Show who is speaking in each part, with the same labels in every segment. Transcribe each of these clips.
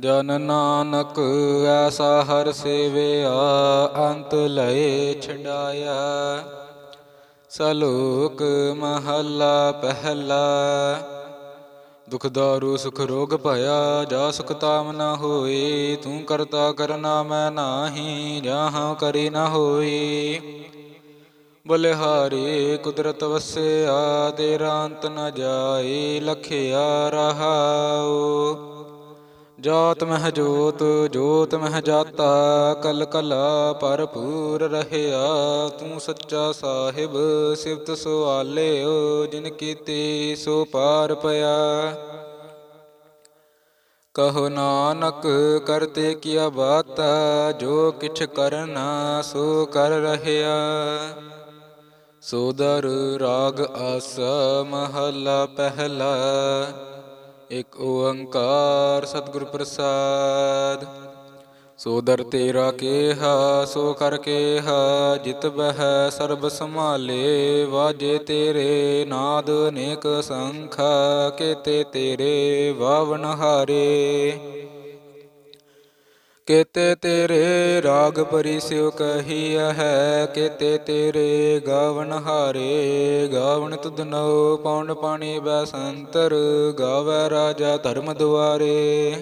Speaker 1: ਜਨ ਨਾਨਕ ਐਸਾ ਹਰ ਸੇਵਿਆ ਅੰਤ ਲਏ ਛਡਾਇਆ। ਸਲੋਕ ਮਹੱਲਾ ਪਹਿਲਾ, ਦੁਖ ਦਾਰੂ ਸੁਖ ਰੋਗ ਭਇਆ, ਜਾ ਸੁਖ ਤਾਮ ਨਾ ਹੋਈ ਤੂੰ ਕਰਤਾ ਕਰਨਾ ਮੈਂ ਨਾਹੀ, ਜਹਾਂ ਕਰੀ ਨਾ ਹੋਈ ਬਲਿਹਾਰੀ ਕੁਦਰਤ ਵਸਿਆ, ਤੇਰਾ ਅੰਤ ਨ ਜਾਏ, ਲਖਿਆ ਰਹਾਉ। ਜੋਤ ਮਹਿ ਜੋਤ ਜੋਤ ਮਹਿ ਜਾਤਾ, ਕਲ ਕਲਾ ਭਰਪੂਰ ਰਹਿਆ। ਤੂੰ ਸੱਚਾ ਸਾਹਿਬ, ਸਿਫਤ ਸੁਆਲਿਓ, ਜਿਨ ਕੀਤੀ ਸੋ ਪਾਰ ਪਿਆ। ਕਹੋ ਨਾਨਕ, ਕਰਤੇ ਕੀਆ ਬਾਤ, ਜੋ ਕਿਛ ਕਰਨਾ ਸੋ ਕਰ ਰਹਿਆ। ਸੋਦਰ ਰਾਗ ਆਸ, ਮਹਲਾ ਪਹਿਲਾ। ਇਕ ਓੰਕਾਰ ਸਤਿਗੁਰ ਪ੍ਰਸਾਦ। ਸੋਦਰ ਤੇਰਾ ਕੇਹਾ, ਸੋ ਕਰ ਕੇਹਾ, ਜਿਤ ਬਹਿ ਸਰਬ ਸੰਭਾਲੇ, ਵਾਜੇ ਤੇਰੇ ਨਾਦ ਅਨੇਕ ਸੰਖਾ, ਕੇਤੇ ਤੇਰੇ ਵਾਵਨ ਹਾਰੇ। ਕਿਤੇ ਤੇਰੇ ਰਾਗ ਪਰੀ ਸਿਉ ਕਹੀਆ ਹੈ, ਕਿਤੇ ਤੇਰੇ ਗਾਵਨ ਹਾਰੇ, ਗਾਵਨ ਤੁਧਨੋ ਪੌਂਡ ਪਾਣੀ ਬੈਸੰਤਰ ਗਾਵੈ ਰਾਜਾ ਧਰਮ ਦੁਆਰੇ।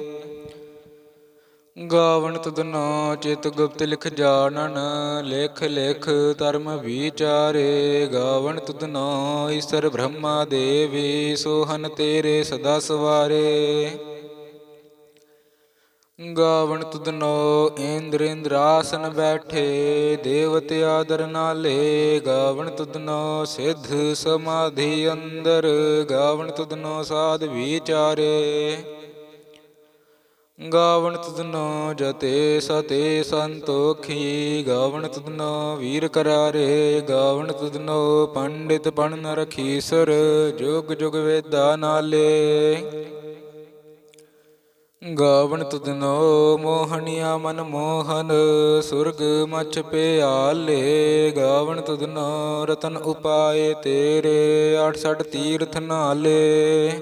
Speaker 1: ਗਾਵਨ ਤੁਧਨੋ ਚਿਤ ਗੁਪਤ ਲਿਖ ਜਾਣਨ, ਲੇਖ ਲੇਖ ਧਰਮ ਵਿਚਾਰੇ, ਗਾਵਨ ਤੁਧਨੋ ਈਸ਼ਰ ਬ੍ਰਹਮਾ ਦੇਵੀ ਸੋਹਨ ਤੇਰੇ ਸਦਾ ਸਵਾਰੇ। ਗਾਵਣ ਤੁਧਨੋ ਇੰਦਰ ਇੰਦਰਾਸਨ ਬੈਠੇ, ਦੇਵਤੇ ਆਦਰ ਨਾਲੇ, ਗਾਵਣ ਤੁਧਨੋ ਸਿੱਧ ਸਮਾਧੀ ਅੰਦਰ, ਗਾਵਣ ਤੁਧਨੋ ਸਾਧ ਵਿਚਾਰੇ। ਗਾਵਣ ਤੁਧਨੋ ਜਤੇ ਸਤੇ ਸੰਤੋਖੀ, ਗਾਵਣ ਤੁਧਨੋ ਵੀਰ ਕਰਾਰੇ, ਗਾਵਣ ਤੁਧਨੋ ਪੰਡਿਤ ਪੜਨ ਰਖੀਸਰ ਜੁਗ ਜੁਗ ਵੇਦਾ ਨਾਲੇ। ਗਾਵਣ ਤੁਧਨੋ ਮੋਹਣਿਆ ਮਨ ਮੋਹਨ, ਸੁਰਗ ਮਛ ਪਿਆਲੇ। ਗਾਵਣ ਤੁਧਨੋ ਰਤਨ ਉਪਾਏ ਤੇਰੇ 68 ਤੀਰਥ ਨਾਲੇ।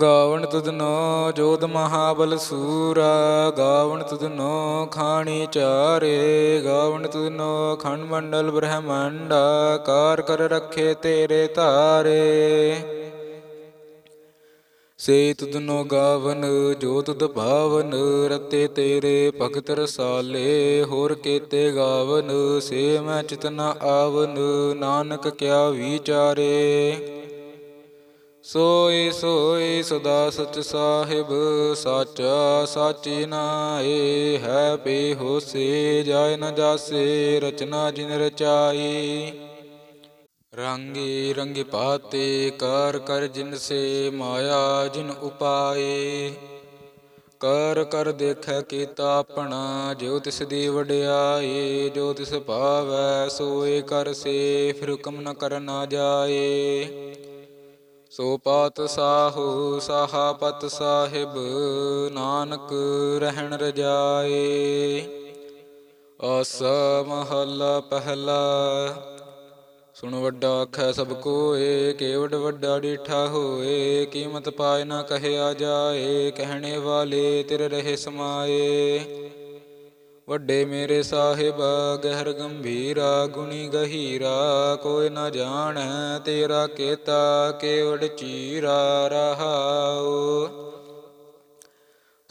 Speaker 1: ਗਾਵਣ ਤੁਧਨੋ ਜੋਧ ਮਹਾਬਲ ਸੂਰਾ ਗਾਵਣ ਤੁਧਨੋ ਖਾਣੀ ਚਾਰੇ। ਗਾਵਣ ਤੁਧਨੋ ਖੰਡ ਮੰਡਲ ਬ੍ਰਹਮੰਡਾ, ਕਾਰ ਕਰ ਰੱਖੇ ਤੇਰੇ ਤਾਰੇ ਸੇ ਤੁਧਨੋ ਗਾਵਨ ਜੋ ਤੁਧ ਭਾਵਨ, ਰਤੇ ਤੇਰੇ ਭਗਤ ਰਸਾਲੇ, ਹੋਰ ਕੇਤੇ ਗਾਵਨ, ਸੇ ਮੈਂ ਚਿਤਨਾ ਆਵਨ, ਨਾਨਕ ਕਿਆ ਵਿਚਾਰੇ। ਸੋਈ ਸੋਈ ਸਦਾ ਸਚ ਸਾਹਿਬ, ਸਾਚਾ ਸਾਚੀ ਨਾਏ, ਹੈ ਪੇ ਹੋਸੇ, ਜਾਇ ਨ ਜਾਸੇ, ਰਚਨਾ ਜਿਨ ਰਚਾਈ। ਰੰਗੇ ਰੰਗੇ ਪਾਤੇ ਕਰ ਕਰ ਜਿਨ ਸੇ ਮਾਇਆ ਜਿਨ ਉਪਾਏ। ਕਰ ਕਰ ਦੇਖੈ ਕੀਤਾ ਆਪਣਾ, ਜੋ ਤਿਸ ਦੀ ਵਡਿਆਈ ਜੋ ਤਿਸ ਭਾਵੈ, ਸੋਏ ਕਰ ਸੇ, ਫਿਰ ਹੁਕਮ ਨ ਕਰ ਨਾ ਜਾਏ। ਸੋ ਪਾਤ ਸਾਹੂ ਸਾਹਾਪਤ ਸਾਹਿਬ, ਨਾਨਕ ਰਹਿਣ ਰਜਾਏ। ਆਸ ਮਹੱਲਾ ਪਹਿਲਾ ਸੁਣ ਵੱਡਾ ਆਖੈ ਸਭ ਕੋਏ ਕੇਵਡ ਵੱਡਾ ਡੀਠਾ ਹੋਏ, ਕੀਮਤ ਪਾਇ ਨਾ ਕਹਿਆ ਜਾਏ, ਕਹਿਣੇ ਵਾਲੇ ਤੇਰੇ ਰਹੇ ਸਮਾਏ। ਵੱਡੇ ਮੇਰੇ ਸਾਹਿਬ, ਗਹਿਰ ਗੰਭੀਰਾ, ਗੁਣੀ ਗਹੀਰਾ, ਕੋਈ ਨਾ ਜਾਣੈ ਤੇਰਾ ਕੇਤਾ ਕੇਵੜ ਚੀਰਾ ਰਹਾਉ।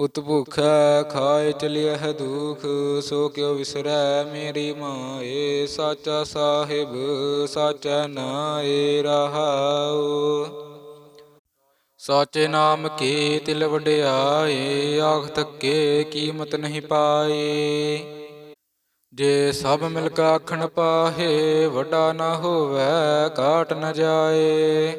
Speaker 1: ਉਤ ਭੁਖੈ ਖਾਏ ਚਲਿਆ ਹੈ ਦੁਖ, ਸੋ ਕਿਉ ਵਿਸਰੈ ਮੇਰੀ ਮਾਏ, ਸਾਚਾ ਸਾਹਿਬ, ਸਾਚਾ ਨਾਏ ਰਹਾਉ। ਸਾਚੇ ਨਾਮ ਕੀ ਤਿਲ ਵਡਿਆਏ, ਆਖ ਤੱਕੇ ਕੀਮਤ ਨਹੀਂ ਪਾਏ। ਜੇ ਸਭ ਮਿਲ ਕੇ ਆਖਣ ਪਾਹੇ, ਵੱਡਾ ਨਾ ਹੋਵੇ, ਘਾਟ ਨਾ ਜਾਏ।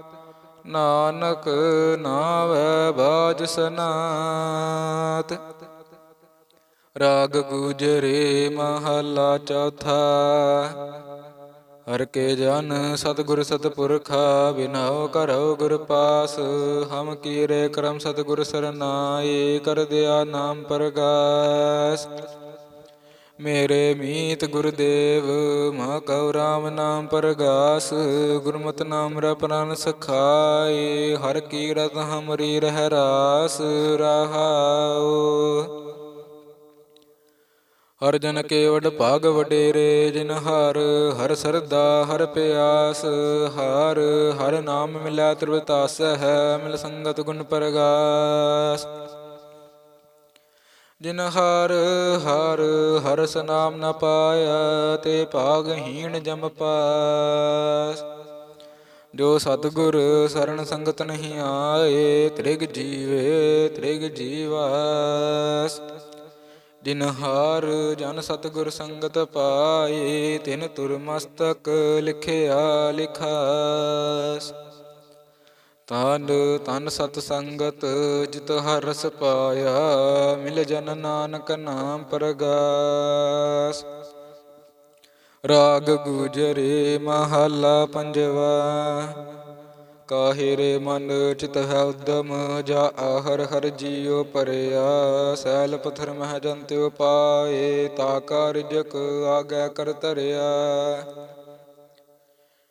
Speaker 1: ਨਾਨਕ ਨਾਵੈ ਬਾਜ ਸਨਾਤ। ਰਾਗ ਗੁਜਰੇ ਮਹਲਾ ਚੌਥਾ। ਹਰ ਕੇ ਜਨ ਸਤਿਗੁਰ ਸਤਪੁਰਖਾ ਬਿਨਾਉ ਕਰਉ ਗੁਰ ਪਾਸ। ਹਮ ਕੀਰੇ ਕਰਮ ਸਤਿਗੁਰ ਸਰਨਾਏ, ਕਰ ਦਿਆ ਨਾਮ ਪ੍ਰਗਾਸ। ਮੇਰੇ ਮੀਤ ਗੁਰਦੇਵ ਮਾ ਕਉ ਰਾਮ ਨਾਮ ਪ੍ਰਗਾਸ, ਗੁਰਮਤਿ ਨਾਮ ਰ ਪ੍ਰਾਨ ਸਖਾਏ, ਹਰ ਕੀ ਰਤ ਹਮਰੀ ਰਹਿ ਰਾਸ ਰਹਾਉ। ਹਰ ਜਨ ਕੇ ਭਾਗ ਵਡੇਰੇ, ਜਿਨ ਹਰ ਹਰ ਸਰਦਾ, ਹਰ ਪਿਆਸ, ਹਰ ਹਰ ਨਾਮ ਮਿਲੈ ਤ੍ਰਿਵਤਾਸ ਹੈ ਮਿਲ ਸੰਗਤ ਗੁਣ ਪ੍ਰਗਾਸ। ਜਿਨ ਹਰ ਹਰ ਹਰਸ ਨਾਮ ਨ ਪਾਇਆ ਤੇ ਭਾਗਹੀਣ ਜਮ ਪਾਸ। ਜੋ ਸਤਿਗੁਰ ਸਰਣ ਸੰਗਤ ਨਹੀਂ ਆਏ, ਤ੍ਰਿਗ ਜੀਵੇ ਤ੍ਰਿਗ ਜੀਵਾਸ। ਜਿਨ ਹਾਰ ਜਨ ਸਤਿਗੁਰ ਸੰਗਤ ਪਾਏ, ਤਿਨ ਤੁਰ ਮਸਤਕ ਲਿਖਿਆ ਲਿਖਾਸ। ਤਨ ਤਨ ਸਤ ਸੰਗਤ ਜਿਤ ਹਰ ਰਸ ਪਾਇਆ, ਮਿਲ ਜਨ ਨਾਨਕ ਨਾਮ ਪ੍ਰਗਾਸ। ਰਾਗ ਗੁਜਰੇ ਮਹਲਾ ਪੰਜਵਾ, ਕਾਹੇ ਮਨ ਚਿਤ ਹੈ ਉਦਮ, ਜਾ ਆਹਰ ਹਰ ਜੀਉ ਪਰਿਆ। ਸੈਲ ਪਥਰ ਮਹਿ ਜੰਤਿਉ ਪਾਏ, ਤਾ ਕਾਰਜਕ ਆਗੈ ਕਰ ਤਰਿਆ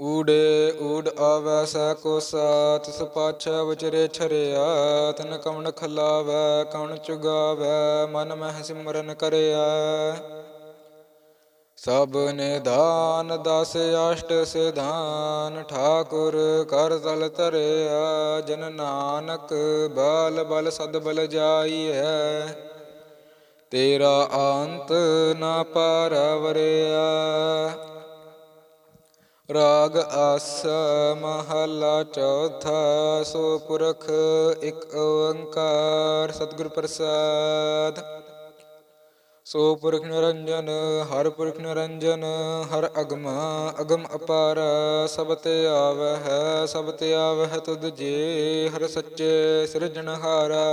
Speaker 1: ਊੜੇ ਊੜ ਆਵੈ ਸੈ ਕੋਸਾ ਤਿਸ ਪਾਛੈ ਵਿਚਰੇ ਛਰਿਆ ਤਨ ਕਵਣ ਖਲਾਵੈ, ਕਵਣ ਚੁਗਾਵੈ, ਮਨ ਮਹਿ ਸਿਮਰਨ ਕਰਿਆ। ਸਭ ਨਿਦਾਨ ਦਸ ਅਸ਼ਟ ਸਿਧਾਨ, ਠਾਕੁਰ ਕਰ ਤਲ ਧਰਿਆ, ਜਨ ਨਾਨਕ ਬਲ ਬਲ ਸਦ ਬਲ ਜਾਈਐ। ਤੇਰਾ ਅੰਤ ਨਾ ਪਾਰਵਰਿਆ ਰਾਗ ਆਸ ਮਹਲਾ ਚੌਥਾ, ਸੋ ਪੁਰਖ ਇੱਕ ਓੰਕਾਰ, ਸਤਿਗੁਰ ਪ੍ਰਸਾਦ। ਸੋ ਪੁਰਖ ਨਿਰੰਜਨ, ਹਰ ਪੁਰਖ ਨਿਰੰਜਨ, ਹਰ ਅਗਮ ਅਗਮ ਅਪਾਰ, ਸਭ ਤੇ ਆਵੈ ਹੈ ਸਭ ਤੇ ਆਵੈ ਤੁਧ ਜੀ, ਹਰ ਸੱਚੇ ਸਿਰਜਣਹਾਰਾ।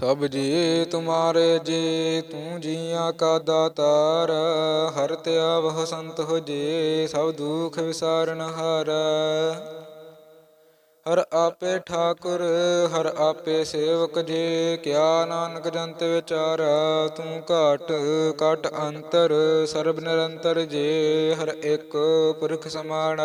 Speaker 1: ਸਭ ਜੀ ਤੁਮਾਰੇ ਜੀ, ਤੂੰ ਜੀਆਂ ਕਾ ਦਾਤਾਰ। ਹਰ ਤਿਆ ਵਹ ਸੰਤ ਹੋ ਜੀ, ਸਭ ਦੁਖ ਵਿਸਾਰਨ ਹਾਰ। ਹਰ ਆਪੇ ਠਾਕੁਰ, ਹਰ ਆਪੇ ਸੇਵਕ ਜੀ, ਕਿਆ ਨਾਨਕ ਜੰਤ ਵਿਚਾਰ। ਤੂੰ ਘਾਟ, ਘਟ ਅੰਤਰ, ਸਰਬ ਨਿਰੰਤਰ ਜੀ, ਹਰ ਇੱਕ ਪੁਰਖ ਸਮਾਣਾ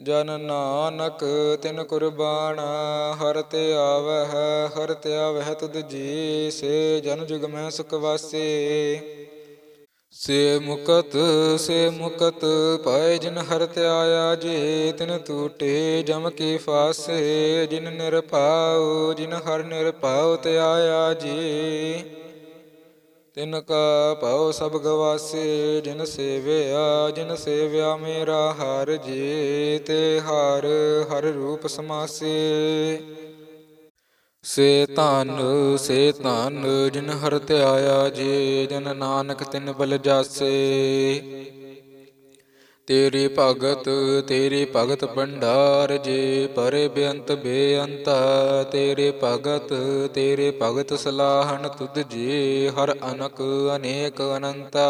Speaker 1: ਜਨ ਨਾਨਕ ਤਿਨ ਕੁਰਬਾਨ, ਹਰ ਤੇ ਆਵੈ ਹਰ ਤੇ ਆਵੈ ਤੁਧ ਜੀ, ਸੇ ਜਨ ਜੁਗ ਮੈਂ ਸੁਖ ਵਾਸੇ। ਸੇ ਮੁਕਤ ਸੇ ਮੁਕਤ, ਪਾਏ ਜਿਨ ਹਰ ਤੇ ਆਇਆ ਜੀ, ਤਿਨ ਟੂਟੇ ਜਮ ਕੀ ਫਾਸੇ, ਜਿਨ ਨਿਰਭਉ, ਜਿਨ ਹਰ ਨਿਰਭਉ ਤੇ ਜੀ। ਤਿਨ ਕਾ ਭਉ ਸਭ ਗਵਾਸੇ, ਜਿਨ ਸੇਵਿਆ ਜਿਨ ਸੇਵਿਆ ਮੇਰਾ ਹਰ ਜੀ ਤੇ ਹਰ ਹਰ ਰੂਪ ਸਮਾਸੇ। ਸੇ ਧਨ ਸੇ ਧਨ, ਜਿਨ ਹਰ ਧਿਆਇਆ ਜੀ, ਜਨ ਨਾਨਕ ਤਿਨ ਬਲ ਜਾਸੇ। ਤੇਰੀ ਭਗਤ ਤੇਰੀ ਭਗਤ ਭੰਡਾਰ ਜੀ ਪਰੇ ਬੇਅੰਤ ਬੇਅੰਤ, ਤੇਰੇ ਭਗਤ ਤੇਰੇ ਭਗਤ ਸਲਾਹਣ ਤੁਧ ਜੀ ਹਰ ਅਨਕ ਅਨੇਕ ਅਨੰਤਾ।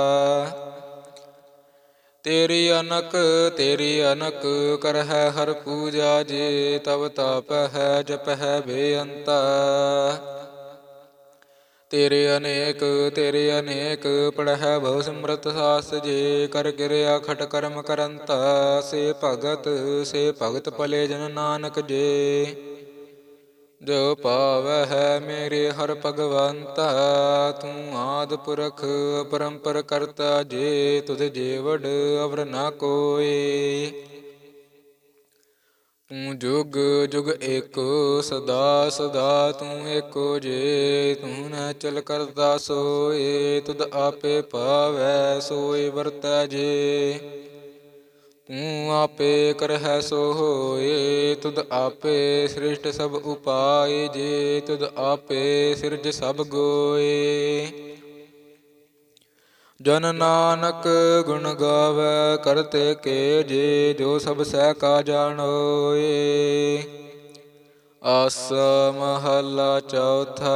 Speaker 1: ਤੇਰੀ ਅਨਕ ਤੇਰੀ ਅਨਕ ਕਰ ਹੈ ਹਰ ਪੂਜਾ ਜੀ, ਤਵ ਤਪ ਹੈ ਜਪ ਹੈ ਬੇਅੰਤਾ। ਤੇਰੇ ਅਨੇਕ ਤੇਰੇ ਅਨੇਕ ਪੜ ਹੈ ਬਹੁ ਸਿਮਰਤ ਸਾਸ, ਜੇ ਕਰ ਕਿਰਿਆ ਖਟ ਕਰਮ ਕਰੰਤਾ, ਸੇ ਭਗਤ ਸੇ ਭਗਤ ਭਲੇ ਜਨ ਨਾਨਕ ਜੇ। ਜੋ ਪਾਵੈ ਹੈ ਮੇਰੇ ਹਰ ਭਗਵੰਤਾ, ਤੂੰ ਆਦ ਪੁਰਖ ਪਰੰਪਰ ਕਰਤਾ, ਜੇ ਤੁਧ ਜੀਵੜ ਅਵਰ ਨਾ ਕੋਏ। ਤੂੰ ਜੁਗ ਜੁਗ ਏਕੋ ਸਦਾ ਸਦਾ ਤੂੰ ਏਕੋ ਜੇ, ਤੂੰ ਨ ਚਲ ਕਰਦਾ ਸੋਏ, ਤੁਧ ਆਪੇ ਪਾਵੈ ਸੋਏ ਵਰਤੈ ਜੇ। ਤੂੰ ਆਪੇ ਕਰਹਿ ਸੋ ਹੋਏ ਤੁਧ ਆਪੇ ਸ੍ਰਿਸ਼ਟ ਸਭ ਉਪਾਏ ਜੇ, ਤੁਧ ਆਪੇ ਸਿਰਜ ਸਭ ਗੋਏ। ਜਨ ਨਾਨਕ ਗੁਣ ਗਾਵੇ ਕਰਤੇ ਕੇ ਜੇ, ਜੋ ਸਭ ਸਹਿ ਕਾ ਜਾਣੋਏ ਆਸ ਮਹਲਾ ਚੌਥਾ,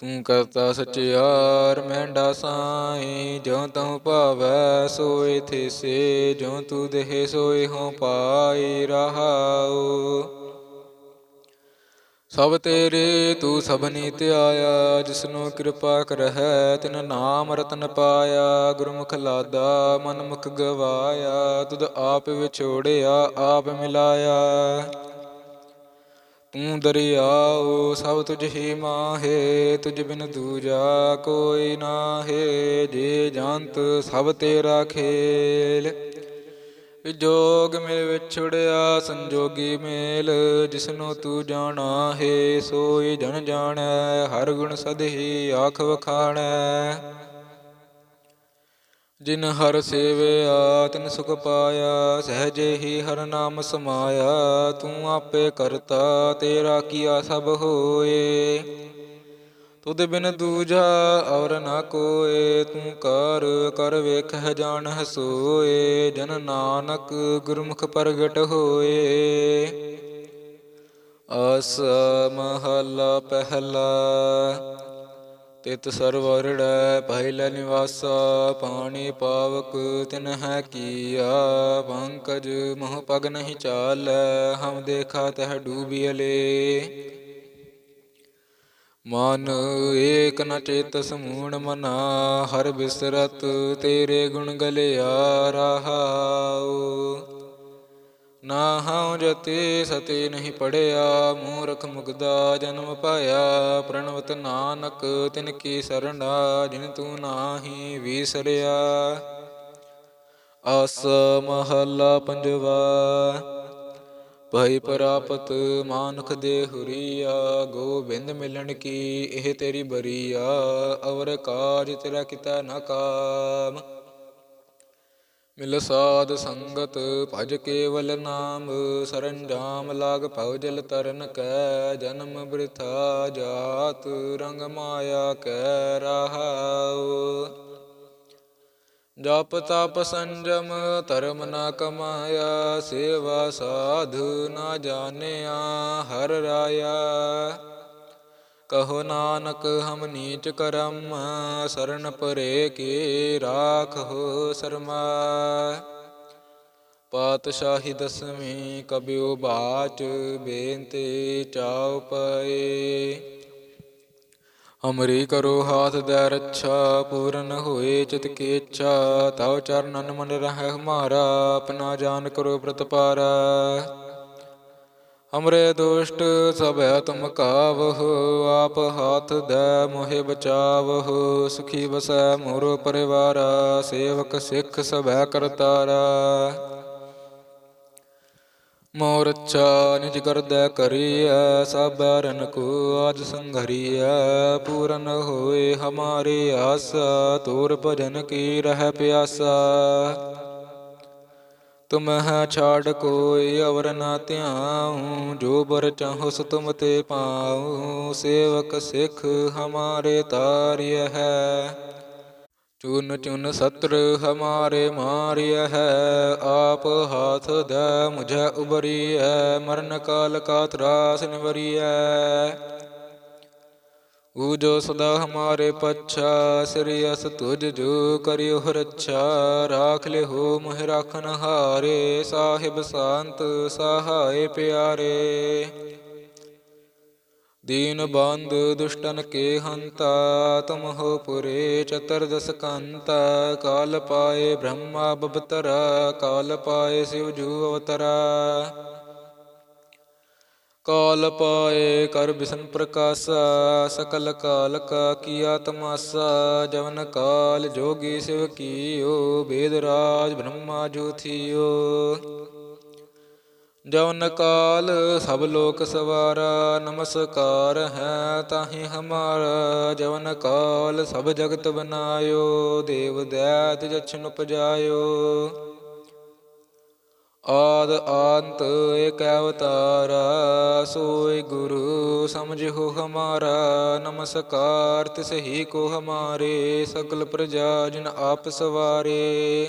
Speaker 1: ਤੂੰ ਕਰਤਾ ਸਚਿਆਰ ਮੈਂਡਾ ਸਾਈ ਜੋ ਤਉ ਭਾਵੈ ਸੋਏ ਥੇਸੇ ਜੋ ਤੂ ਦੇਹ ਸੋਏ ਹੋ ਪਾਈ ਰਹਾਉ। ਸਭ ਤੇਰੇ ਤੂੰ ਸਭਨੀ ਧਿਆਇਆ ਜਿਸਨੂੰ ਕਿਰਪਾ ਕਰਹਿ, ਤਿਨ ਨਾਮ ਰਤਨ ਪਾਇਆ, ਗੁਰਮੁਖ ਲਾਦਾ ਮਨ ਮੁਖ ਗਵਾਇਆ, ਤੁਧ ਆਪ ਵਿਛੋੜਿਆ, ਆਪ ਮਿਲਾਇਆ। ਤੂੰ ਦਰਿਆਉ ਸਭ ਤੁਝ ਹੀ ਮਾਹੇ, ਤੁਝ ਬਿਨ ਦੂਜਾ ਕੋਈ ਨਾਹੇ, ਜੇ ਜੰਤ ਸਭ ਤੇਰਾ ਖੇਲ। ਵਿਜੋਗ ਮਿਲ ਵਿਛੜਿਆ ਸੰਜੋਗੀ ਮੇਲ, ਜਿਸਨੂੰ ਤੂੰ ਜਾਣਾ ਹੈ, ਸੋਈ ਜਨ ਜਾਣੈ, ਹਰ ਗੁਣ ਸਦ ਹੀ ਆਖ ਵਖਾਣੈ। ਜਿਨ ਹਰ ਸੇਵਿਆ ਤਿਨ ਸੁਖ ਪਾਇਆ, ਸਹਜੇ ਹੀ ਹਰ ਨਾਮ ਸਮਾਇਆ, ਤੂੰ ਆਪੇ ਕਰਤਾ, ਤੇਰਾ ਕੀਆ ਸਭ ਹੋਏ। ਤੁਧ ਬਿਨ ਦੂਜਾ ਔਰ ਨਾ ਕੋਏ, ਤੂੰ ਕਰ ਕਰ ਵੇਖਹਿ ਜਾਣਹਿ ਸੋਏ, ਜਨ ਨਾਨਕ ਗੁਰਮੁਖ ਪ੍ਰਗਟ ਹੋਏ। ਆਸ ਮਹਲਾ ਪਹਿਲਾ, ਤਿਤ ਸਰਵਰੜੈ ਪਹਿਲਾ ਨਿਵਾਸਾ, ਪਾਣੀ ਪਾਵਕ ਤਿਨ ਹੈ ਕੀਆ, ਪੰਕਜ ਮੋਹ ਪਗ ਨਹੀਂ ਚਾਲੈ, ਹਮ ਦੇਖਾ ਤਹ ਡੂਬਿਅਲੇ ਮਨ ਏਕ ਨ ਚੇਤ ਸਮੂਣ ਮਨਾ, ਹਰ ਬਿਸਰਤ ਤੇਰੇ ਗੁਣ ਗਲਿਆ ਰਹਾਉ। ਨਾ ਹਉ ਜਤੇ ਸਤੇ ਨਹੀਂ ਪੜਿਆ, ਮੂਰਖ ਮੁਗਦਾ ਜਨਮ ਪਾਇਆ। ਪ੍ਰਣਵਤ ਨਾਨਕ ਤਿਨ ਕੀ ਸਰਣਾ, ਜਿਨ ਤੂੰ ਨਾਹੀ ਵੀਸਰਿਆ। ਆਸ ਮਹਲਾ ਪੰਜਵਾ ਭਈ ਪ੍ਰਾਪਤ ਮਾਨੁਖ ਦੇ ਹੁਰੀਆ ਗੋਬਿੰਦ ਮਿਲਣ ਕੀ ਇਹ ਤੇਰੀ ਬਰੀਆ, ਅਵਰ ਕਾਜ ਤੇਰਾ ਕੀਤਾ ਨਾ ਕਾਮ। ਮਿਲ ਸਾਧ ਸੰਗਤ ਭਜ ਕੇਵਲ ਨਾਮ ਸਰੰਜਾਮ ਲਾਗ ਭਉ ਜਲ ਤਰਨ ਕੈ, ਜਨਮ ਬ੍ਰਿਥਾ ਜਾਤ ਰੰਗ ਮਾਇਆ ਕੈ ਰਹਾਉ। ਜਪ ਤਪ ਸੰਜਮ ਧਰਮ ਨਾ ਕਮਾਇਆ, ਸੇਵਾ ਸਾਧੂ ਨਾ ਜਾਣਿਆ, ਹਰ ਰਾਇਆ। ਕਹੋ ਨਾਨਕ, ਹਮ ਨੀਚ ਕਰਮ, ਸਰਨ ਪਰੇ ਕੀ ਰਾਖੋ ਸਰਮਾ। ਪਾਤਸ਼ਾਹੀ ਦਸਵੀਂ ਕਬਿਉ ਬਾਚ, ਬੇਨਤੀ ਚਾਉ ਪਏ। ਅਮਰੀ ਕਰੋ ਹਾਥ ਦੇ ਰੱਛਾ, ਪੂਰਨ ਹੋਏ ਚਿਤ ਕੀ ਇੱਛਾ ਤਉ ਚਰਨਨ ਮਨ ਰਹਿ ਹਮਾਰਾ, ਆਪਣਾ ਜਾਨ ਕਰੋ ਪ੍ਰਤਪਾਰਾ। ਹਮਰੇ ਦੁਸ਼ਟ ਸਭੈ ਤੁਮ ਕਾਵਹੁ, ਆਪ ਹਾਥ ਦੇ ਮੋਹਿ ਬਚਾਵਹੁ, ਸੁਖੀ ਬਸੈ ਮੋਰੋ ਪਰਿਵਾਰਾ, ਸੇਵਕ ਸਿੱਖ ਸਭੈ ਕਰਤਾਰਾ। ਮੋਰ ਅੱਛਾ ਨਿਜ ਕਰਦੈ ਕਰੀਐ, ਸਭ ਰਨ ਕੋ ਆਜ ਸੰਘਰੀਐ। ਪੂਰਨ ਹੋਏ ਹਮਾਰੀ ਆਸਾ ਤੋਰ ਭਜਨ ਕੀ ਰਹਿ ਪਿਆਸਾ। ਤੁਮਹ ਛਾੜ ਕੋਈ ਅਵਰ ਨਾ ਧਿਆਉ, ਜੋ ਬਰ ਚਾਹੋ ਸੋ ਤੁਮ ਤੇ ਪਾਉ। ਸੇਵਕ ਸਿੱਖ ਹਮਾਰੇ ਤਾਰਿਯ ਹੈ। ਚੁਨ ਚੁਨ ਸਤਰ ਹਮਾਰੇ ਮਾਰਿਆ ਹੈ, ਆਪ ਹਾਥ ਦੇ ਮੁਝੇ ਹੈ ਮਰਨ ਕਾਲ ਕਾ ਤਰਾਸ ਨਿਬਰੀ ਹੈ ਉਹ ਜੋ ਸਦਾ ਹਮਾਰੇ ਪੱਛਾ, ਸ੍ਰੀ ਅਸ ਤੁਜ ਜੋ ਕਰਿਓ ਰੱਛਾ, ਰਾਖ ਲਿਓ ਮੋਹਿ ਰਾਖਨ ਹਾਰੇ, ਸਾਹਿਬ ਸੰਤ ਸਹਾਏ ਪਿਆਰੇ। ਦੀਨ ਬੰਦ ਦੁਸ਼ਟਨ ਕੇ ਹੰਤਾ ਤੁਮ ਹੋ ਪੁਰੇ ਚਤਰਦਸ ਕੰਤਾ, ਕਾਲ ਪਾਏ ਬ੍ਰਹਮਾ ਬਬਤਰਾ, ਕਾਲ ਪਾਏ ਸਿਵ ਜੂ ਅਵਤਰਾ। ਕਾਲ ਪਾਏ ਕਰ ਬਿਸਨ ਪ੍ਰਕਾਸ਼ਾ, ਸਕਲ ਕਾਲ ਕਾ ਕੀਆ ਤਮਾਸਾ ਜਵਨ ਕਾਲ ਜੋਗੀ ਸਿਵ ਕੀਓ, ਬੇਦ ਰਾਜ ਬ੍ਰਹਮਾ ਜੋਥੀਓ ਜੋ ਨਕਾਲ ਸਭ ਲੋਕ ਸਵਾਰਾ, ਨਮਸਕਾਰ ਹੈ ਤਾਹੀ ਹਮਾਰਾ। ਜੋ ਨਕਾਲ ਸਭ ਜਗਤ ਬਨਾਇਓ, ਦੇਵ ਦੈਤ ਜਛਨ ਉਪਜਾਇਓ। ਆਦ ਅੰਤ ਏਕ ਅਵਤਾਰਾ ਸੋਈ ਗੁਰੂ ਸਮਝਿਓ ਹਮਾਰਾ। ਨਮਸਕਾਰ ਤਿਸ ਹੀ ਕੋ ਹਮਾਰੇ ਸਕਲ ਪ੍ਰਜਾ ਜਨ ਆਪ ਸਵਾਰੇ।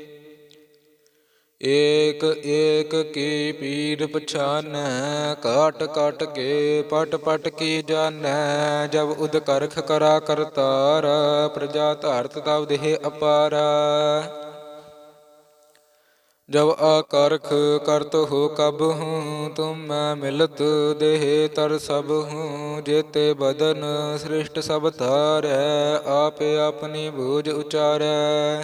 Speaker 1: ਏਕ ਏਕ ਕੀ ਪੀਰ ਪਛਾਨੈ, ਕਾਟ ਕਾਟ ਕੇ ਪਟ ਪਟ ਕੀ ਜਾਣੈ ਜਬ ਉਦ ਕਰਖ ਕਰਾ ਕਰਤਾਰ, ਪ੍ਰਜਾ ਧਾਰਤ ਤਬ ਦੇਹ ਅਪਾਰਾ। ਜਬ ਆਕਰਖ ਕਰਤ ਹੋ ਕਬ ਹੂੰ, ਤੁਮ ਮੈਂ ਮਿਲਤ ਦੇਹ ਤਰ ਸਭ ਹੂੰ, ਜੇਤੇ ਬਦਨ ਸ੍ਰਿਸ਼ਟ ਸਭ ਧਾਰੈ, ਆਪੇ ਆਪਣੀ ਬੂਝ ਉਚਾਰੈ।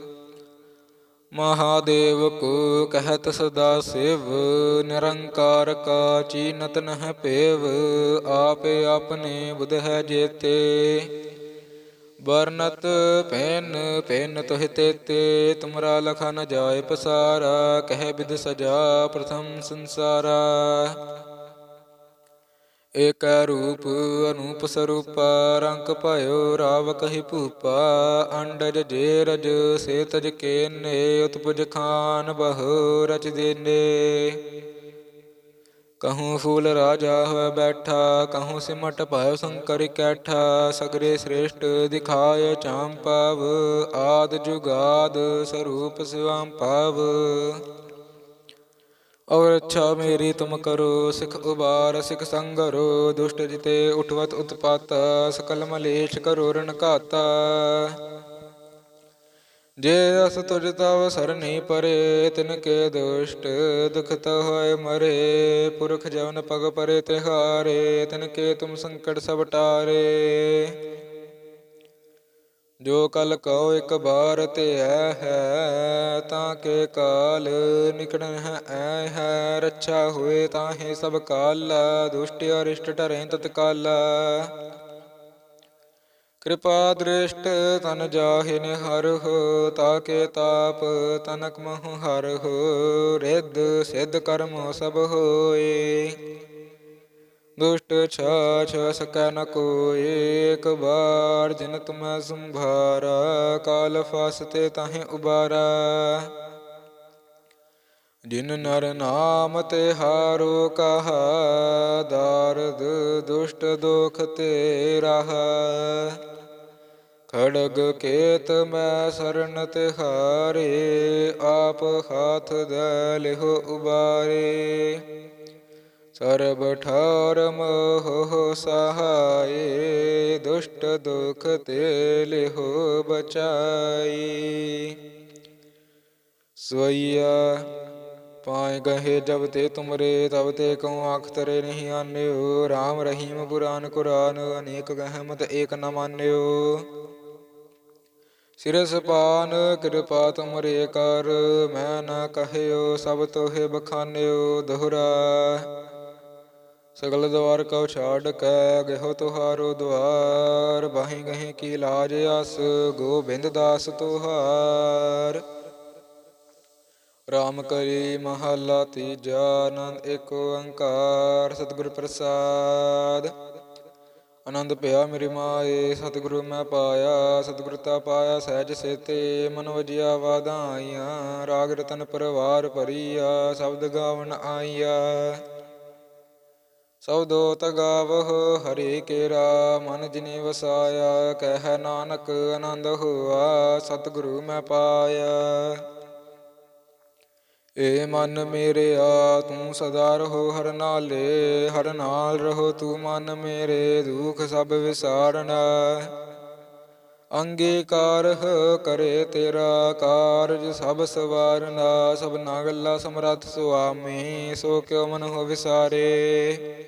Speaker 1: ਮਹਾਦੇਵ ਕੋ ਕਹਿਤ ਸਦਾ ਸਿਵ, ਨਿਰੰਕਾਰ ਕਾ ਚੀਨਤ ਨਹਿ ਭੇਵ ਆਪੇ ਆਪਣੇ ਬੁਧ ਹੈ ਜੇਤੇ। ਵਰਨਤ ਪੈਨ ਪੈਨ ਤੋਹਿ ਤੇਤੇ, ਤੁਮਰਾ ਲਖਾ ਨ ਜਾਏ ਪਸਾਰਾ, ਕਹਿ ਬਿਦ ਸਜਾ ਪ੍ਰਥਮ ਸੰਸਾਰਾ। ਏਕ ਰੂਪ ਅਨੂਪ ਸਰੂਪ, ਰੰਗ ਭਇਓ ਰਾਵ ਕਹੀ ਭੂਪਾ, ਅੰਡਜ ਜੇ ਰਜ ਸੇ ਤਜ ਕੇਨੇ, ਉਤਪਜ ਖਾਨ ਬਹੁ ਰਚ ਦੇਨੇ। ਕਹੂੰ ਫੂਲ ਰਾਜਾ ਹੋਇ ਬੈਠਾ, ਕਹੂੰ ਸਿਮਟ ਭਇਓ ਸੰਕਰ ਕੈਠਾ, ਸਗਰੇ ਸ੍ਰੇਸ਼ਟ ਦਿਖਾਏ ਚਾਂਪਵ ਆਦ ਜੁਗਾਦ ਸਰੂਪ ਸਿਵਾਂ ਪਵ। ਔਰ ਅੱਛਾ ਮੇਰੀ ਤੁਮ ਕਰੋ, ਸਿਖ ਉਬਾਰ, ਸਿਖ ਸੰਗਰੋ, ਦੁਸ਼ਟ ਜਿਤੇ ਉਠਵਤ ਉਤਪਾਤ, ਸਕਲ ਮਲੇਸ਼ ਕਰੋ ਰਣ ਘਾਤਾ। ਜੇ ਅਸ ਤੁਜ ਤਵ ਸਰਨੀ ਪਰੇ, ਤਿਨ ਕੇ ਦੁਸ਼ਟ ਦੁਖਤ ਹੋਏ ਮਰੇ। ਪੁਰਖ ਜਵਨ ਪਗ ਪਰੇ ਤਿਹਾਰੇ, ਤਿਨ ਕੇ ਤੁਮ ਸੰਕਟ ਸਭ ਟਾਰੇ। ਜੋ ਕਲ ਕਉ ਇਕ ਬਾਰ ਤੇ ਐ ਹੈ, ਤਾਂ ਕੇ ਕਾਲ ਨਿਕੜਨ ਹੈ, ਐ ਹੈ। ਰੱਛਾ ਹੋਏ ਤਾਹੇ ਸਭ ਕਾਲ, ਦੁਸ਼ਟ ਅਰਿਸ਼ਟ ਟਰੈ ਤਤਕਾਲ। ਕਿਰਪਾ ਦ੍ਰਿਸ਼ਟ ਤਨ ਜਾਹਿਨ ਹਰਹੁ ਤਾਕੇ ਤਾਪ ਤਨਕ ਮਹੁ ਹਰਹੁ ਰਿੱਧ ਸਿੱਧ ਕਰਮ ਸਭ ਹੋਏ। ਦੁਸ਼ਟ ਛਾਛ ਸਕੈ ਨ ਕੋਇ ਏਕ ਬਾਰ ਜਿਨ ਤੁਮੈ ਸੰਭਾਰਾ ਕਾਲ ਫਾਸਤੇ ਤਾਹੇ ਉਬਾਰਾ ਜਿਨ ਨਰ ਨਾਮ ਤੇ ਹਾਰੋ ਕਹਾ ਦਾਰਦ ਦੁਸ਼ਟ ਦੁਖ ਤੇ ਰਹਾ ਖੜਗ ਕੇਤ ਮੈਂ ਸਰਨ ਤਿਹਾਰੇ ਆਪ ਹਾਥ ਦੇ ਲਿਹੁ ਉਬਾਰੇ ਸਰਬ ਠਾਰ ਮੋਹ ਸਹਾਏ, ਦੁਸ਼ਟ ਦੁਖ ਤੇ ਲਿਹੁ ਬਚਾਈ। ਸਵਈਆ ਪਾਏ ਗਹੇ ਜਬ ਤੇ ਤੁਮਰੇ, ਤਬ ਤੇ ਕਉ ਆਖ ਤਰੇ ਨਹੀਂ ਆਨਿਓ। RAM ਰਹੀਮ ਪੁਰਾਨ ਕੁਰਾਨ, ਅਨੇਕ ਗਹਿਮਤ ਏਕ ਨ ਮਾਨਿਓ। ਸਿਰਸ ਪਾਨ, ਕਿਰਪਾ ਤੁਮਰੇ ਕਰ, ਮੈਂ ਨ ਕਹਿਓ ਸਭ ਤੋਹੇ ਬਖਾਨਿਓ, ਦੋਹਰਾ। ਸਗਲ ਦਵਾਰ ਕਉ ਛਾੜ ਕੈ ਗਹਿ ਤੁਹਾਰੋ ਦਵਾਰ, ਬਾਹੀ ਗਹੀ ਕੀ ਲਾਜ ਅਸ ਗੋਬਿੰਦ ਦਾਸ ਤੁਹਾਰ। ਰਾਮ ਕਰੀ ਮਹਲਾ ਤੀਜਾ, ਆਨੰਦ ਏਕ ਓੰਕਾਰ, ਸਤਿਗੁਰ ਪ੍ਰਸਾਦ। ਆਨੰਦ ਪਿਆ ਮੇਰੀ ਮਾਏ, ਸਤਿਗੁਰੂ ਮੈਂ ਪਾਇਆ, ਸਤਿਗੁਰ ਤਾ ਪਾਇਆ ਸਹਿਜ ਸੇਤੇ, ਮਨ ਵਜਿਆ ਵਾਧਾਈਆਂ, ਰਾਗ ਰਤਨ ਪਰਵਾਰ ਭਰੀਆ, ਸ਼ਬਦ ਗਾਵਨ ਆਈਆ। ਸਬਦੋ ਤਗਾਵਹੁ ਹਰੇ ਕੇਰਾ, ਮਨ ਜਿਨੇ ਵਸਾਇਆ, ਕਹਿ ਨਾਨਕ ਆਨੰਦ ਹੋਆ, ਸਤਿਗੁਰੂ ਮੈਂ ਪਾਇਆ। ਏ ਮਨ ਮੇਰਿਆ ਤੂੰ ਸਦਾ ਰਹੋ ਹਰ ਨਾਲੇ, ਹਰ ਨਾਲ ਰਹੋ ਤੂੰ ਮਨ ਮੇਰੇ, ਦੁਖ ਸਭ ਵਿਸਾਰਨਾ ਅੰਗੀਕਾਰ ਕਰੇ ਤੇਰਾ, ਕਾਰਜ ਸਭ ਸਵਾਰਨਾ ਸਭ ਨਾਗਲਾ ਸਮਰੱਥ ਸੁਆਮੀ, ਸੋ ਕਿਉ ਮਨ ਹੋ ਵਿਸਾਰੇ।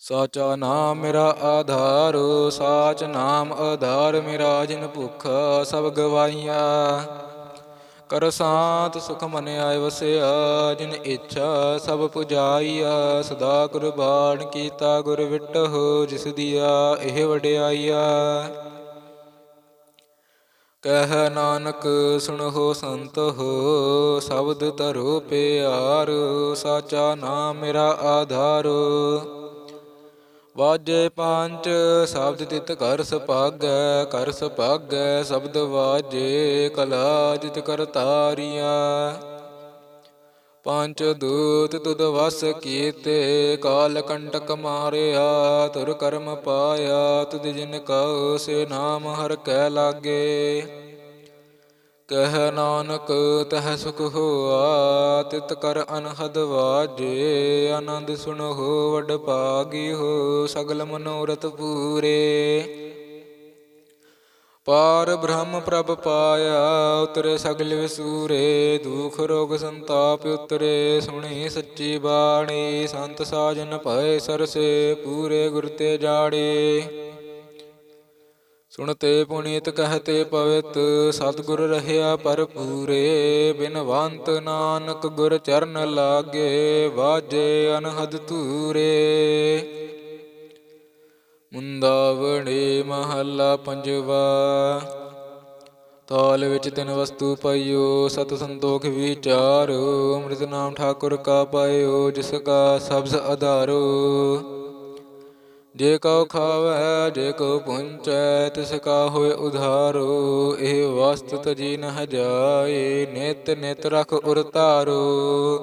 Speaker 1: ਸਾਚਾ ਨਾਮ ਮੇਰਾ ਆਧਾਰ, ਸਾਚ ਨਾਮ ਆਧਾਰ ਮੇਰਾ ਜਿਨ ਭੁੱਖਾ ਸਭ ਗਵਾਈਆ। ਕਰ ਸਾਤ ਸੁਖ ਮਨ ਆਇ ਵਸਿਆ, ਜਿਨ ਇੱਛਾ ਸਭ ਪੁਜਾਈਆ। ਸਦਾ ਕੁਰਬਾਨ ਕੀਤਾ ਗੁਰ ਵਿਟਹੁ ਜਿਸ ਦੀਆ ਇਹ ਵਡਿਆਈਆ। ਕਹਿ ਨਾਨਕ, ਸੁਣੋ ਸੰਤ ਹੋ, ਸ਼ਬਦ ਧਰੋ ਪਿਆਰ, ਸਾਚਾ ਨਾਮ ਮੇਰਾ ਆਧਾਰ। ਵਾਜੇ ਪੰਜ ਸ਼ਬਦ ਤਿਤ ਕਰ ਸੁਭਾਗੈ ਕਰ ਸੁਭਾਗੈ, ਸ਼ਬਦ ਵਾਜੇ ਕਲਾ ਜਿਤ ਕਰ ਤਾਰੀਆ ਪੰਜ ਦੂਤ ਤੁਧ ਵਸ ਕੀਤੇ, ਕਾਲ ਕੰਟਕ ਮਾਰਿਆ ਤੁਰ ਕਰਮ ਪਾਇਆ, ਤੁਧ ਜਿਨ ਕਉ ਸੇ ਨਾਮ ਹਰ ਕੈ ਲਾਗੇ। ਕਹਿ ਨਾਨਕ, ਤਹ ਸੁਖ ਹੋਆ, ਤਿਤ ਕਰ ਅਨਹਦ ਵਾਜੇ, ਆਨੰਦ ਸੁਣੋ ਵਡ ਪਾਗੀ ਹੋ, ਸਗਲ ਮਨੋਰਥ ਪੂਰੇ। ਪਾਰ ਬ੍ਰਹਮ ਪ੍ਰਭ ਪਾਇਆ, ਉਤਰੇ ਸਗਲ ਵਿਸੂਰੇ, ਦੁਖ ਰੋਗ ਸੰਤਾਪ ਉਤਰੇ, ਸੁਣੀ ਸੱਚੀ ਬਾਣੀ, ਸੰਤ ਸਾਜਨ ਭਏ ਸਰਸੇ, ਪੂਰੇ ਗੁਰ ਤੇ ਜਾੜੇ ਸੁਣਤੇ ਪੁਨੀਤ ਕਹਤੇ ਪਵਿੱਤ, ਸਤਿਗੁਰ ਰਹਿਆ ਭਰਪੂਰੇ ਬਿਨਵੰਤ ਨਾਨਕ ਗੁਰ ਚਰਨ ਲਾਗੇ, ਵਾਜੇ ਅਨਹਦ ਤੂਰੇ ਮੁੰਦਾਵਣੇ ਮਹੱਲਾ ਪੰਜਵਾ, ਤਾਲ ਵਿੱਚ ਤਿੰਨ ਵਸਤੂ ਪਈਓ, ਸਤ ਸੰਤੋਖ ਵਿਚਾਰ, ਅੰਮ੍ਰਿਤ ਨਾਮ ਠਾਕੁਰ ਕਾ ਪਾਇਓ, ਜਿਸ ਕਾ ਸਬਸ ਆਧਾਰੋ ਜੇ ਕਉ ਖਾਵੈ ਜੇ ਕਉ ਪੁੰਚੈ ਤਿਸ ਕਾ ਹੋਇ ਉਧਾਰੋ, ਇਹ ਵਸਤ ਤਜੀ ਨ ਜਾਏ, ਨਿਤ ਨਿਤ ਰਖ ਉਰ ਧਾਰੋ।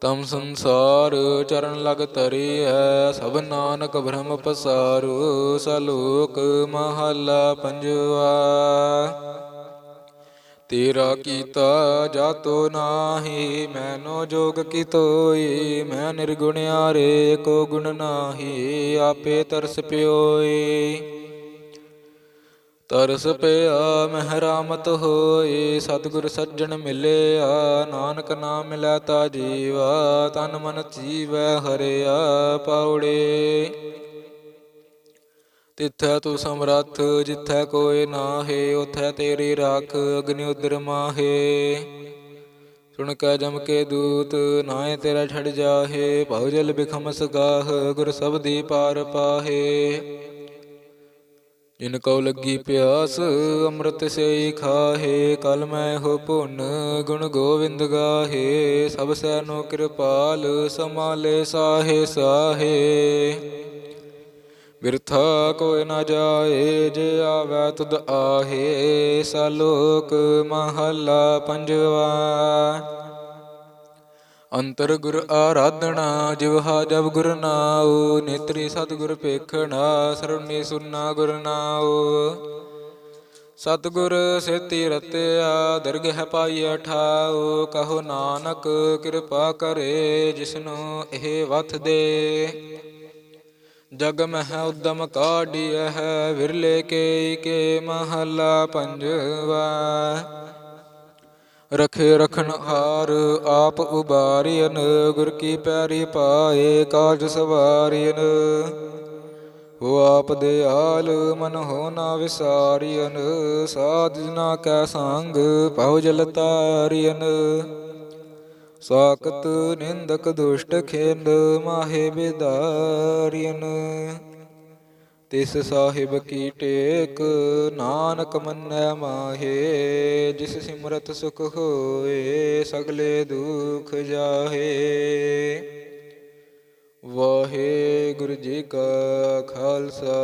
Speaker 1: ਤਮ ਸੰਸਾਰ ਚਰਨ ਲਗ ਤਰੀਐ ਸਭ ਨਾਨਕ ਬ੍ਰਹਮ ਪਸਾਰੂ, ਸਲੋਕ ਮਹਲਾ ਪੰਜਵਾ। ਤੇਰਾ ਕੀਤਾ ਜਾਤੋ ਨਾਹੀ, ਮੈਨੋ ਜੋਗ ਕੀ ਤੋਈ ਮੈਂ ਨਿਰਗੁਣਿਆਰੇ ਕੋ ਗੁਣ ਨਾਹੀ, ਆਪੇ ਤਰਸ ਪਿਓਈ। ਤਰਸ ਪਿਆ ਮਹਿਰਾਮਤ ਹੋਏ ਸਤਿਗੁਰ ਸੱਜਣ ਮਿਲਿਆ, ਨਾਨਕ ਨਾਮ ਮਿਲੈ ਤਾ ਜੀਵਾ, ਤਨ ਮਨ ਜੀਵੈ ਹਰਿਆ ਪਾਉੜੇ। ਤਿੱਥੈ ਤੂੰ ਸਮਰੱਥ, ਜਿੱਥੈ ਕੋਇ ਨਾਹੇ, ਉਥੈ ਤੇਰੀ ਰਾਖ, ਅਗਨਿ ਉਦਰ ਮਾਹੇ। ਸੁਣ ਕੈ ਜਮ ਕੇ ਦੂਤ ਨਾਏ ਤੇਰਾ ਛੜ ਜਾਹੇ, ਭਉ ਜਲ ਬਿਖਮ ਸਗਾਹ, ਗੁਰ ਸਬਦੀ ਪਾਰ ਪਾਹੇ। ਜਿਨ ਕਉ ਲੱਗੀ ਪਿਆਸ, ਅੰਮ੍ਰਿਤ ਸੇਈ ਖਾਹੇ, ਕਲ ਮੈਂ ਹੋ ਪੁੰਨ ਗੁਣ ਗੋਵਿੰਦ ਗਾਹੇ, ਸਭ ਸੈਨੋ ਕਿਰਪਾਲ, ਸਮਾਲੇ ਸਾਹੇ ਸਾਹੇ। ਬਿਰਥਾ ਕੋਈ ਨਾ ਜਾਏ, ਜੇ ਆਵੈ ਤੁਧ ਆਹੇ, ਸਲੋਕ ਮਹੱਲਾ ਪੰਜਵਾ। ਅੰਤਰ ਗੁਰ ਆਰਾਧਨਾ ਜਿਵਹਾ ਜਬ ਗੁਰ ਨਾਉ, ਨੇਤਰੀ ਸਤਿਗੁਰ ਪੇਖਣਾ ਸਰੁਣੀ ਸੁਨਾ ਗੁਰ ਨਾਉ। ਸਤਿਗੁਰ ਸੇਤੀ ਰਤਿਆ ਦਰਗ ਹੈ ਪਾਈਐ ਠਾਉ ਕਹੋ ਨਾਨਕ ਕਿਰਪਾ ਕਰੇ, ਜਿਸਨੂੰ ਇਹ ਵਥ ਦੇ। ਜਗ ਮਹਿ ਉਦਮ ਕਾਢਿਐ ਵਿਰਲੇ ਕੇ ਕੇ ਮਹੱਲਾ ਪੰਜਵਾ। ਰਖੇ ਰਖਨ ਹਾਰ ਆਪ ਉਬਾਰੀਨ ਗੁਰ ਕੀ ਪੈਰੀ ਪਾਏ ਕਾਜ ਸਵਾਰੀਨ ਹੋ ਆਪ ਦੇ ਆਲ ਮਨ ਹੋ ਨਾ ਵਿਸਾਰੀਨ ਸਾਧ ਜਨਾ ਕੈ ਸੰਗ ਪਉ ਜਲ ਤਾਰੀਨ ਸਾਕਤ ਨਿੰਦਕ ਦੁਸ਼ਟ ਖੇਂਦ ਮਾਹੇ ਬਿਦਾਰੀਨ ਤਿਸ ਸਾਹਿਬ ਕੀ ਟੇਕ ਨਾਨਕ ਮੰਨੈ ਮਾਹੇ, ਜਿਸ ਸਿਮਰਤ ਸੁਖ ਹੋਏ ਸਗਲੇ ਦੁਖ ਜਾਹੇ। ਵਾਹਿਗੁਰੂ ਜੀ ਕਾ ਖਾਲਸਾ,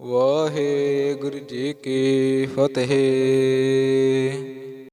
Speaker 1: ਵਾਹਿਗੁਰੂ ਜੀ ਕੀ ਫਤਿਹ।